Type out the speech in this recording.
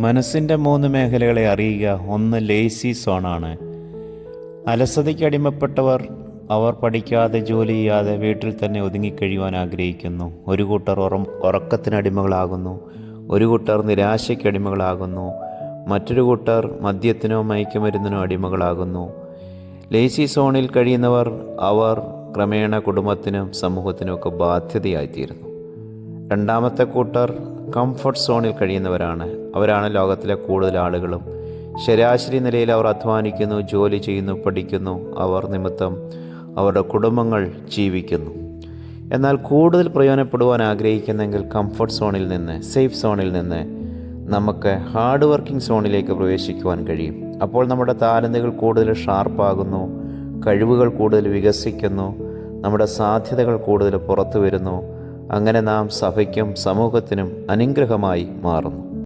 മനസ്സിന്റെ മൂന്ന് മേഖലകളെ അറിയുക. ഒന്ന് ലേസി സോണാണ് അലസതയ്ക്ക് അടിമപ്പെട്ടവർ അവർ പഠിക്കാതെ ജോലി ചെയ്യാതെ വീട്ടിൽ തന്നെ ഒതുങ്ങിക്കഴിയുവാൻ ആഗ്രഹിക്കുന്നു. ഒരു കൂട്ടർ ഉറം ഉറക്കത്തിനടിമകളാകുന്നു ഒരു കൂട്ടർ നിരാശയ്ക്ക് അടിമകളാകുന്നു. മറ്റൊരു കൂട്ടർ മദ്യത്തിനോ മയക്കുമരുന്നിനോ അടിമകളാകുന്നു. ലേസി സോണിൽ കഴിയുന്നവർ അവർ ക്രമേണ കുടുംബത്തിനും സമൂഹത്തിനുമൊക്കെ ബാധ്യതയായിത്തീരുന്നു. രണ്ടാമത്തെ കൂട്ടർ കംഫർട്ട് സോണിൽ കഴിയുന്നവരാണ്. അവരാണ് ലോകത്തിലെ കൂടുതൽ ആളുകളും. ശരാശരി നിലയിൽ അവർ അധ്വാനിക്കുന്നു ജോലി ചെയ്യുന്നു പഠിക്കുന്നു. അവർ നിമിത്തം അവരുടെ കുടുംബങ്ങൾ ജീവിക്കുന്നു. എന്നാൽ കൂടുതൽ പ്രയോജനപ്പെടുവാൻ ആഗ്രഹിക്കുന്നെങ്കിൽ കംഫർട്ട് സോണിൽ നിന്ന് സേഫ് സോണിൽ നിന്ന് നമുക്ക് ഹാർഡ് വർക്കിംഗ് സോണിലേക്ക് പ്രവേശിക്കുവാൻ കഴിയും. അപ്പോൾ നമ്മുടെ താലന്തുകൾ കൂടുതൽ ഷാർപ്പാകുന്നു കഴിവുകൾ കൂടുതൽ വികസിക്കുന്നു. നമ്മുടെ സാധ്യതകൾ കൂടുതൽ പുറത്തു വരുന്നു അങ്ങനെ നാം സഭയ്ക്കും സമൂഹത്തിനും അനുഗ്രഹമായി മാറുന്നു.